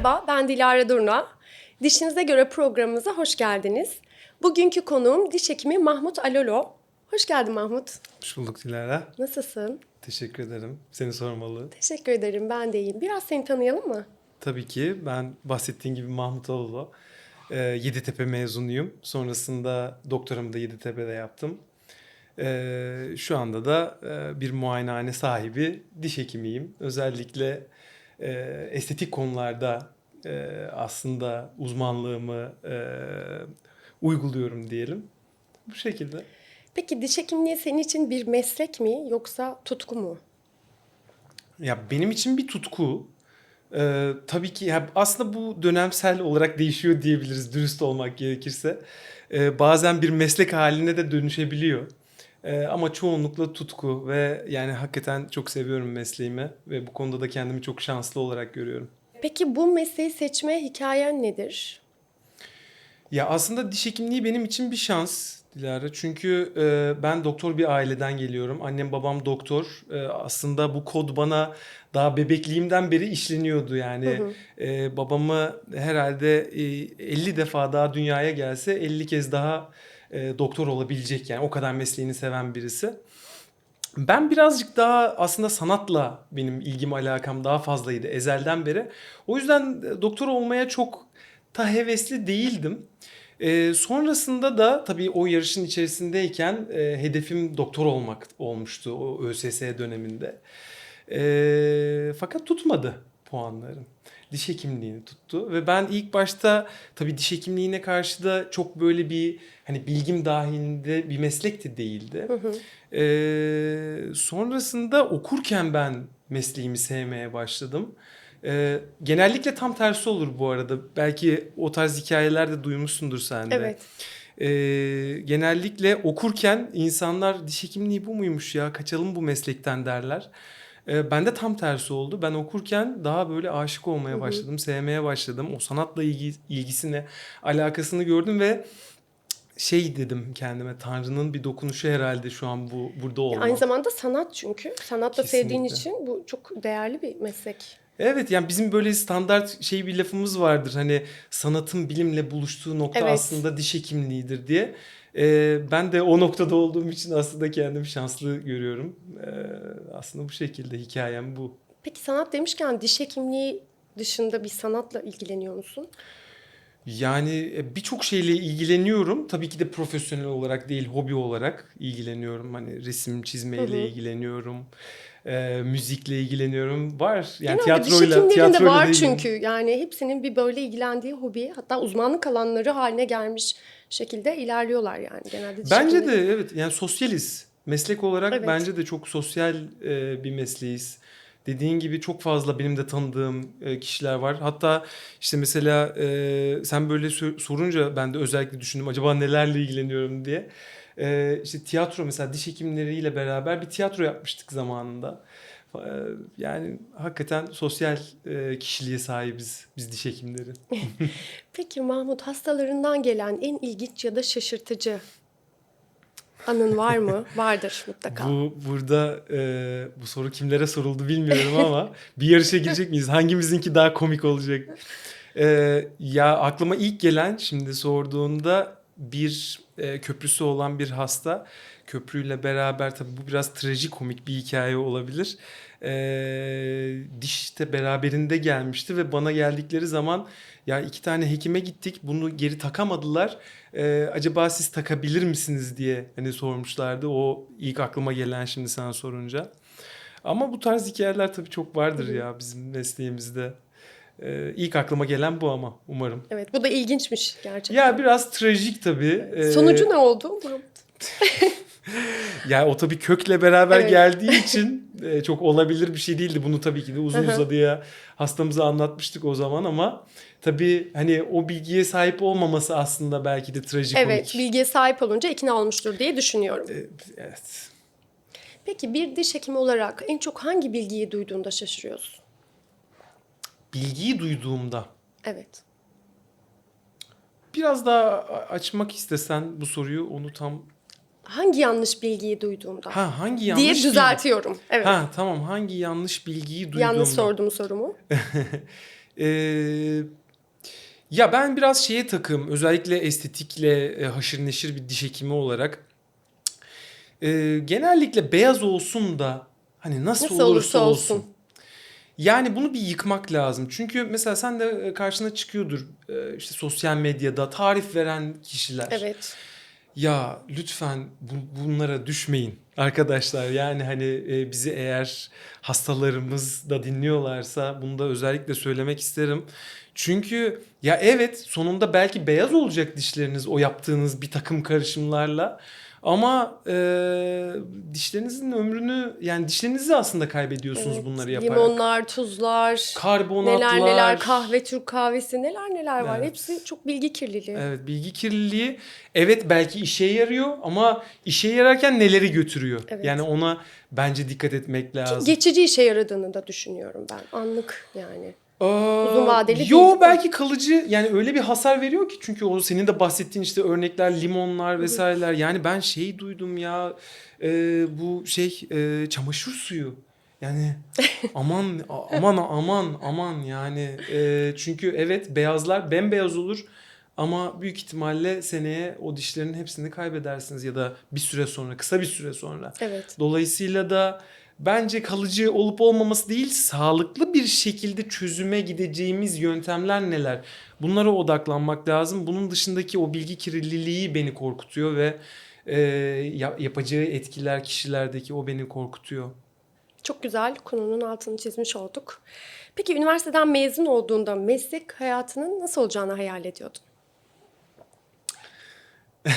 Merhaba, ben Dilara Durna. Dişinize göre programımıza hoş geldiniz. Bugünkü konuğum diş hekimi Mahmut Alolo. Hoş geldin Mahmut. Hoş bulduk Dilara. Nasılsın? Teşekkür ederim. Seni sormalı. Teşekkür ederim, ben de iyiyim. Biraz seni tanıyalım mı? Tabii ki ben bahsettiğin gibi Mahmut Alolo. Ee, Yeditepe mezunuyum. Sonrasında doktoramı da Yeditepe'de yaptım. Ee, şu anda da e, bir muayenehane sahibi diş hekimiyim. Özellikle e, estetik konularda e, aslında uzmanlığımı e, uyguluyorum diyelim. Bu şekilde. Peki diş hekimliği senin için bir meslek mi yoksa tutku mu? Ya benim için bir tutku. Ee, tabii ki ya aslında bu dönemsel olarak değişiyor diyebiliriz dürüst olmak gerekirse. Ee, bazen bir meslek haline de dönüşebiliyor. Ee, ama çoğunlukla tutku ve yani hakikaten çok seviyorum mesleğimi ve bu konuda da kendimi çok şanslı olarak görüyorum. Peki bu mesleği seçme hikayen nedir? Ya aslında diş hekimliği benim için bir şans Dilara. Çünkü e, ben doktor bir aileden geliyorum. Annem babam doktor. E, aslında bu kod bana daha bebekliğimden beri işleniyordu. Yani e, babamı herhalde e, 50 defa daha dünyaya gelse 50 kez daha e, doktor olabilecek yani o kadar mesleğini seven birisi. Ben birazcık daha aslında sanatla benim ilgim alakam daha fazlaydı ezelden beri. O yüzden e, doktor olmaya çok ta hevesli değildim. Ee, sonrasında da tabii o yarışın içerisindeyken e, hedefim doktor olmak olmuştu o ÖSS döneminde. Ee, fakat tutmadı puanlarım. Diş hekimliğini tuttu ve ben ilk başta tabii diş hekimliğine karşı da çok böyle bir hani bilgim dahilinde bir meslek de değildi. Ee, sonrasında okurken ben mesleğimi sevmeye başladım. Ee, genellikle tam tersi olur bu arada. Belki o tarz hikayeler de duymuşsundur sen de. Evet. Ee, genellikle okurken insanlar diş hekimliği bu muymuş ya kaçalım bu meslekten derler. Ee, ben de tam tersi oldu. Ben okurken daha böyle aşık olmaya başladım, sevmeye başladım. O sanatla ilgi, ilgisini, alakasını gördüm ve şey dedim kendime Tanrı'nın bir dokunuşu herhalde şu an bu burada olmam. Aynı zamanda sanat çünkü. Sanatla sevdiğin Kesinlikle. için bu çok değerli bir meslek. Evet yani bizim böyle standart şey bir lafımız vardır hani sanatın bilimle buluştuğu nokta Evet. aslında diş hekimliğidir diye. Ee, ben de o noktada olduğum için aslında kendimi şanslı görüyorum. Ee, aslında bu şekilde hikayem bu. Peki sanat demişken diş hekimliği dışında bir sanatla ilgileniyor musun? Yani e, birçok şeyle ilgileniyorum. Tabii ki de profesyonel olarak değil, hobi olarak ilgileniyorum. Hani resim çizmeyle Hı hı. ilgileniyorum. E, müzikle ilgileniyorum. Var. Yani Genelde diş tiyatroyla, hekimlerinde tiyatroyla var çünkü. Yani hepsinin bir böyle ilgilendiği hobi hatta uzmanlık alanları haline gelmiş şekilde ilerliyorlar yani genelde diş Bence hekimleri. de evet yani sosyaliz. Meslek olarak Evet. bence de çok sosyal e, bir mesleğiz. Dediğin gibi çok fazla benim de tanıdığım e, kişiler var. Hatta işte mesela e, sen böyle sorunca ben de özellikle düşündüm acaba nelerle ilgileniyorum diye. E, işte tiyatro mesela diş hekimleriyle beraber bir tiyatro yapmıştık zamanında. E, yani hakikaten sosyal e, kişiliğe sahibiz biz diş hekimleri. Peki Mahmut hastalarından gelen en ilginç ya da şaşırtıcı anın var mı? Vardır mutlaka. Bu burada e, bu soru kimlere soruldu bilmiyorum ama bir yarışa girecek miyiz? Hangimizinki daha komik olacak? E, ya aklıma ilk gelen şimdi sorduğunda bir e, köprüsü olan bir hasta köprüyle beraber tabii bu biraz trajikomik bir hikaye olabilir. E, diş de beraberinde gelmişti ve bana geldikleri zaman ya iki tane hekime gittik bunu geri takamadılar. Ee, acaba siz takabilir misiniz diye hani sormuşlardı. O ilk aklıma gelen şimdi sana sorunca. Ama bu tarz hikayeler tabii çok vardır ya bizim mesleğimizde. Ee, ilk aklıma gelen bu ama umarım. Evet bu da ilginçmiş gerçekten. Ya biraz trajik tabii. Ee, Sonucu ne oldu Mahmut? Ya o tabii kökle beraber Evet. geldiği için e, çok olabilir bir şey değildi. Bunu tabii ki de uzun uzadıya hastamıza anlatmıştık o zaman ama tabii hani o bilgiye sahip olmaması aslında belki de trajikomik. Evet bilgiye sahip olunca ikna olmuştur diye düşünüyorum. Ee, Evet. Peki bir diş hekimi olarak en çok hangi bilgiyi duyduğunda şaşırıyorsun? Bilgiyi duyduğumda Evet. biraz daha a- açmak istesen bu soruyu onu tam Hangi yanlış bilgiyi duyduğunda? ha hangi yanlış diye bilgi- düzeltiyorum. Evet. Ha tamam hangi yanlış bilgiyi duyduğumda. Yanlış sordum sorumu. Ee, ya ben biraz şeye takım özellikle estetikle e, haşır neşir bir diş hekimi olarak Ee, genellikle beyaz olsun da hani nasıl, Nasıl olursa olsun. Yani bunu bir yıkmak lazım. Çünkü mesela sen de e, karşına çıkıyordur e, işte sosyal medyada tarif veren kişiler. Evet. Ya lütfen bu- bunlara düşmeyin arkadaşlar. Yani hani e, bizi eğer hastalarımız da dinliyorlarsa bunu da özellikle söylemek isterim. Çünkü ya evet sonunda belki beyaz olacak dişleriniz o yaptığınız bir takım karışımlarla. Ama e, dişlerinizin ömrünü yani dişlerinizi aslında kaybediyorsunuz evet. bunları yaparak. Limonlar, tuzlar, Karbonatlar. neler neler, kahve, Türk kahvesi neler neler var. Evet. Hepsi çok bilgi kirliliği. Evet bilgi kirliliği evet belki işe yarıyor ama işe yararken neleri götürüyor? Evet. Yani ona bence dikkat etmek Ki lazım. geçici işe yaradığını da düşünüyorum ben. Anlık yani. Uzun vadeli Yo değil belki kalıcı yani öyle bir hasar veriyor ki çünkü o senin de bahsettiğin işte örnekler limonlar vesaireler yani ben şey duydum ya e, bu şey e, çamaşır suyu yani aman a- aman aman aman yani e, çünkü evet beyazlar bembeyaz olur ama büyük ihtimalle seneye o dişlerin hepsini kaybedersiniz ya da bir süre sonra kısa bir süre sonra. Evet. Dolayısıyla da bence kalıcı olup olmaması değil, sağlıklı bir şekilde çözüme gideceğimiz yöntemler neler? Bunlara odaklanmak lazım. Bunun dışındaki o bilgi kirliliği beni korkutuyor ve e, ya- yapacağı etkiler kişilerdeki o beni korkutuyor. Çok güzel konunun altını çizmiş olduk. Peki üniversiteden mezun olduğunda meslek hayatının nasıl olacağını hayal ediyordun?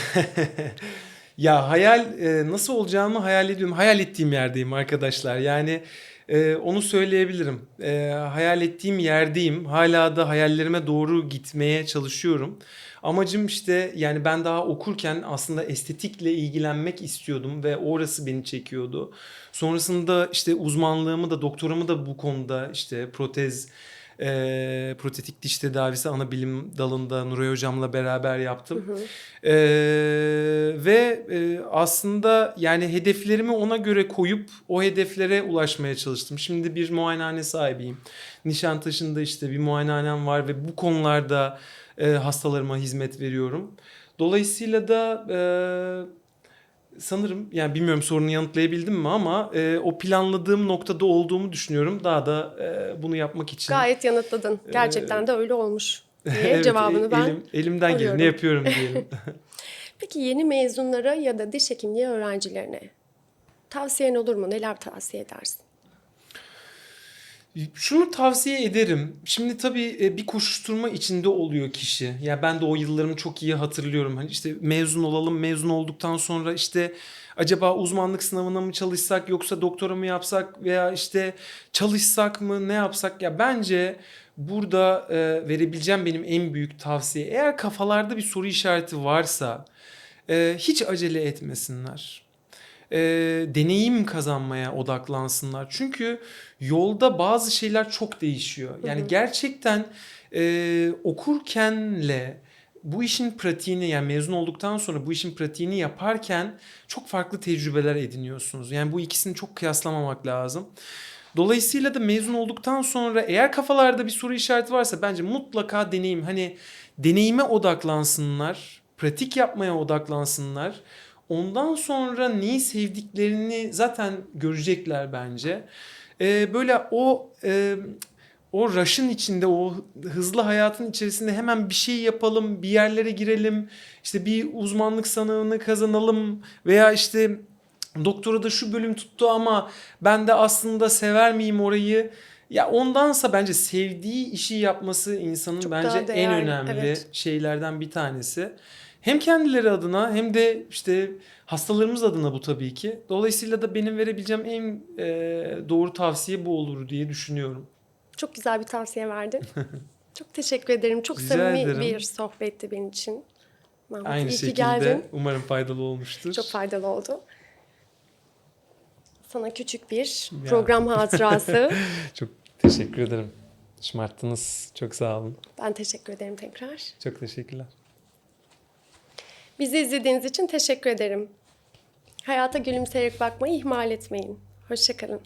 Ya hayal e, nasıl olacağımı hayal ediyorum. Hayal ettiğim yerdeyim arkadaşlar. Yani e, onu söyleyebilirim. E, hayal ettiğim yerdeyim. Hala da hayallerime doğru gitmeye çalışıyorum. Amacım işte yani ben daha okurken aslında estetikle ilgilenmek istiyordum ve orası beni çekiyordu. Sonrasında işte uzmanlığımı da doktoramı da bu konuda işte protez e, protetik diş tedavisi ana bilim dalında Nuray hocamla beraber yaptım. Ee, ve e, aslında yani hedeflerimi ona göre koyup o hedeflere ulaşmaya çalıştım. Şimdi bir muayenehane sahibiyim. Nişantaşı'nda işte bir muayenehanem var ve bu konularda e, hastalarıma hizmet veriyorum. Dolayısıyla da e, sanırım yani bilmiyorum sorunu yanıtlayabildim mi ama e, o planladığım noktada olduğumu düşünüyorum. Daha da e, bunu yapmak için. Gayet yanıtladın. Gerçekten de öyle olmuş diye Evet, cevabını e- ben elim- elimden geleni arıyorum. yapıyorum diyelim. Peki yeni mezunlara ya da diş hekimliği öğrencilerine tavsiyen olur mu? Neler tavsiye edersin? Şunu tavsiye ederim. Şimdi tabii e, bir koşuşturma içinde oluyor kişi. Ya ben de o yıllarımı çok iyi hatırlıyorum. Hani işte mezun olalım, mezun olduktan sonra işte acaba uzmanlık sınavına mı çalışsak yoksa doktora mı yapsak veya işte çalışsak mı ne yapsak? Ya bence burada e, verebileceğim benim en büyük tavsiye eğer kafalarda bir soru işareti varsa e, hiç acele etmesinler e, deneyim kazanmaya odaklansınlar. Çünkü yolda bazı şeyler çok değişiyor. Yani gerçekten e, okurkenle bu işin pratiğini yani mezun olduktan sonra bu işin pratiğini yaparken çok farklı tecrübeler ediniyorsunuz. Yani bu ikisini çok kıyaslamamak lazım. Dolayısıyla da mezun olduktan sonra eğer kafalarda bir soru işareti varsa bence mutlaka deneyim hani deneyime odaklansınlar, pratik yapmaya odaklansınlar. Ondan sonra neyi sevdiklerini zaten görecekler bence. Ee, böyle o e, o rush'ın içinde, o hızlı hayatın içerisinde hemen bir şey yapalım, bir yerlere girelim, işte bir uzmanlık sınavını kazanalım veya işte doktora da şu bölüm tuttu ama ben de aslında sever miyim orayı? Ya ondansa bence sevdiği işi yapması insanın Çok bence en önemli evet. şeylerden bir tanesi. Hem kendileri adına hem de işte hastalarımız adına bu tabii ki. Dolayısıyla da benim verebileceğim en e, doğru tavsiye bu olur diye düşünüyorum. Çok güzel bir tavsiye verdin. Çok teşekkür ederim. Çok Rica samimi ederim. bir sohbetti benim için. Mahmut, Aynı iyi ki şekilde geldin. umarım faydalı olmuştur. Çok faydalı oldu. Sana küçük bir Ya. program hatırası. Çok teşekkür ederim. Şımarttınız. Çok sağ olun. ben teşekkür ederim tekrar. Çok teşekkürler. Bizi izlediğiniz için teşekkür ederim. Hayata gülümseyerek bakmayı ihmal etmeyin. Hoşçakalın.